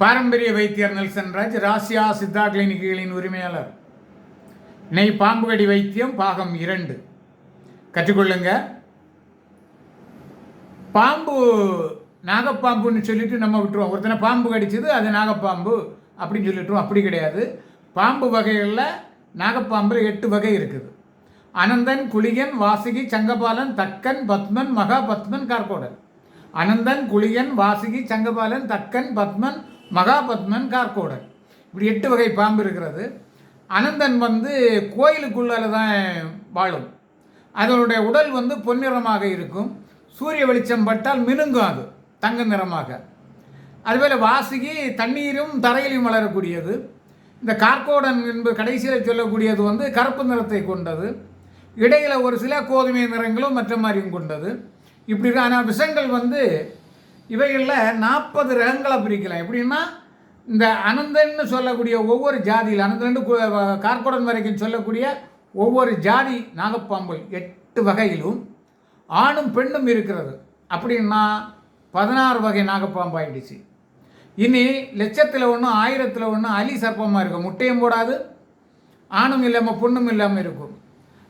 பாரம்பரிய வைத்தியர் நெல்சன் ராஜ் ராசியா சித்தா கிளினிக்குகளின் உரிமையாளர். நெய் பாம்பு கடி வைத்தியம் பாகம் இரண்டு. கற்றுக்கொள்ளுங்க. பாம்பு நாகப்பாம்புன்னு சொல்லிட்டு நம்ம விட்டுருவோம். ஒருத்தனை பாம்பு கடிச்சது அது நாகப்பாம்பு அப்படின்னு சொல்லிட்டுருவோம். அப்படி கிடையாது. பாம்பு வகைகளில் நாகப்பாம்பில் எட்டு வகை இருக்குது. அனந்தன் குளியன் வாசுகி சங்கபாலன் தக்கன் பத்மன் மகா பத்மன் கார்கோடன். அனந்தன் குளியன் வாசுகி சங்கபாலன் தக்கன் பத்மன் மகாபத்மன் கார்கோடர். இப்படி எட்டு வகை பாம்பு இருக்கிறது. அனந்தன் வந்து கோயிலுக்குள்ளால தான் வாழும். அதனுடைய உடல் வந்து பொன்னிறமாக இருக்கும். சூரிய வெளிச்சம் பட்டால் மினுங்கும் அது தங்க நிறமாக. அதுபோல் வாசுகி தண்ணீரும் தரையிலும் வளரக்கூடியது. இந்த கார்கோடன் என்பது கடைசியில் சொல்லக்கூடியது வந்து கருப்பு நிறத்தை கொண்டது. இடையில் ஒரு சில கோதுமை நிறங்களும் மற்ற மாதிரியும் கொண்டது. இப்படி ஆனால் விஷங்கள் வந்து இவைகளில் நாற்பது ரகங்களை பிரிக்கலாம். எப்படின்னா இந்த அனந்தன்னு சொல்லக்கூடிய ஒவ்வொரு ஜாதியில் அனந்தன்னு கார்கோடன் வரைக்கும் சொல்லக்கூடிய ஒவ்வொரு ஜாதி நாகப்பாம்பு எட்டு வகையிலும் ஆணும் பெண்ணும் இருக்கிறது. அப்படின்னா பதினாறு வகை நாகப்பாம்பு ஆயிடுச்சு இனி லட்சத்தில் ஒன்று ஆயிரத்தில் ஒன்று அலி சர்ப்பமாக இருக்கும். முட்டையும் போடாது ஆணும் இல்லாமல் பொண்ணும் இல்லாமல் இருக்கும்.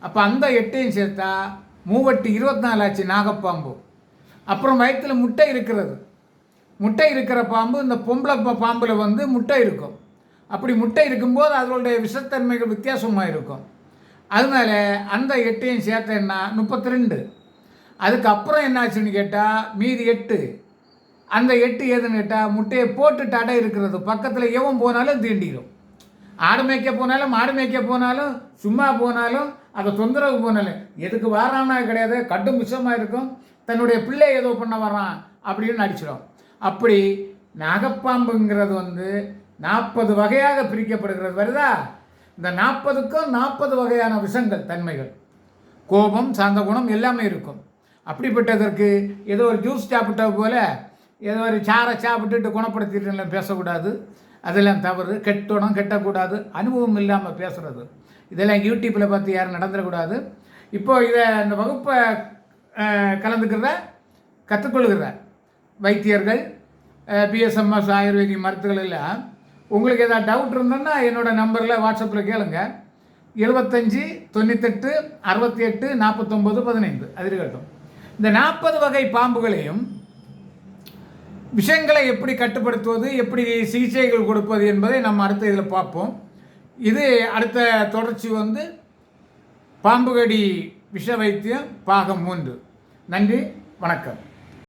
அப்போ அந்த எட்டையும் சேர்த்தா மூவட்டு இருபத்தி நாலு ஆச்சு நாகப்பாம்பு. அப்புறம் வயிற்றில் முட்டை இருக்கிறது. முட்டை இருக்கிற பாம்பு இந்த பொம்பளை பாம்பில் வந்து முட்டை இருக்கும். அப்படி முட்டை இருக்கும்போது அதனுடைய விஷத்தன்மைகள் வித்தியாசமாக இருக்கும் அதனால அந்த எட்டையும் சேர்த்தேன்னா முப்பத்தி ரெண்டு அதுக்கப்புறம் என்னாச்சுன்னு கேட்டால் மீதி எட்டு. அந்த எட்டு எதுன்னு கேட்டால் முட்டையை போட்டுட்டு அடை இருக்கிறது. பக்கத்தில் எவன் போனாலும் தீண்டிடும் ஆடு மேய்க்க போனாலும் மாடு மேய்க்க போனாலும் சும்மா போனாலும் அதை தொந்தரவு போனாலும். எதுக்கு வாரானா கிடையாது கட்டும் விஷமாக இருக்கும் தன்னுடைய பிள்ளை ஏதோ பண்ண வரான் அப்படின்னு அடிச்சிடும் அப்படி நாகப்பாம்புங்கிறது வந்து நாற்பது வகையாக பிரிக்கப்படுகிறது. வருதா? இந்த நாற்பதுக்கும் நாற்பது வகையான விஷங்கள் தன்மைகள். கோபம் சாந்த குணம் எல்லாமே இருக்கும். அப்படிப்பட்டதற்கு ஏதோ ஒரு ஜூஸ் சாப்பிட்ட போல ஏதோ ஒரு சாரை சாப்பிட்டுட்டு குணப்படுத்திட்டு பேசக்கூடாது. அதெல்லாம் தவறு. கெட்டணும் கெட்டக்கூடாது. அனுபவம் இல்லாமல் பேசுகிறது இதெல்லாம் யூடியூப்பில் பார்த்து யாரும் நடந்துடக்கூடாது. இப்போது இதை இந்த வகுப்பை கலந்துக்கிறத கற்றுக்கொள்கிற வைத்தியர்கள் பிஎஸ்எம்எஸ் ஆயுர்வேதிக் மருத்துவர்கள் எல்லாம் உங்களுக்கு ஏதாவது டவுட் இருந்ததுன்னா என்னோடய நம்பரில் வாட்ஸ்அப்பில் கேளுங்க. எழுபத்தஞ்சி தொண்ணூத்தெட்டு அறுபத்தி எட்டு நாற்பத்தொம்போது பதினைந்து. அது இருக்கட்டும். இந்த நாற்பது வகை பாம்புகளையும் விஷயங்களை எப்படி கட்டுப்படுத்துவது எப்படி சிகிச்சைகள் கொடுப்பது என்பதை நம்ம அடுத்த இதில் பார்ப்போம். இது அடுத்த தொடர்ச்சி வந்து பாம்புகடி விஷ வைத்தியம் பாகம் மூன்று. நன்றி வணக்கம்.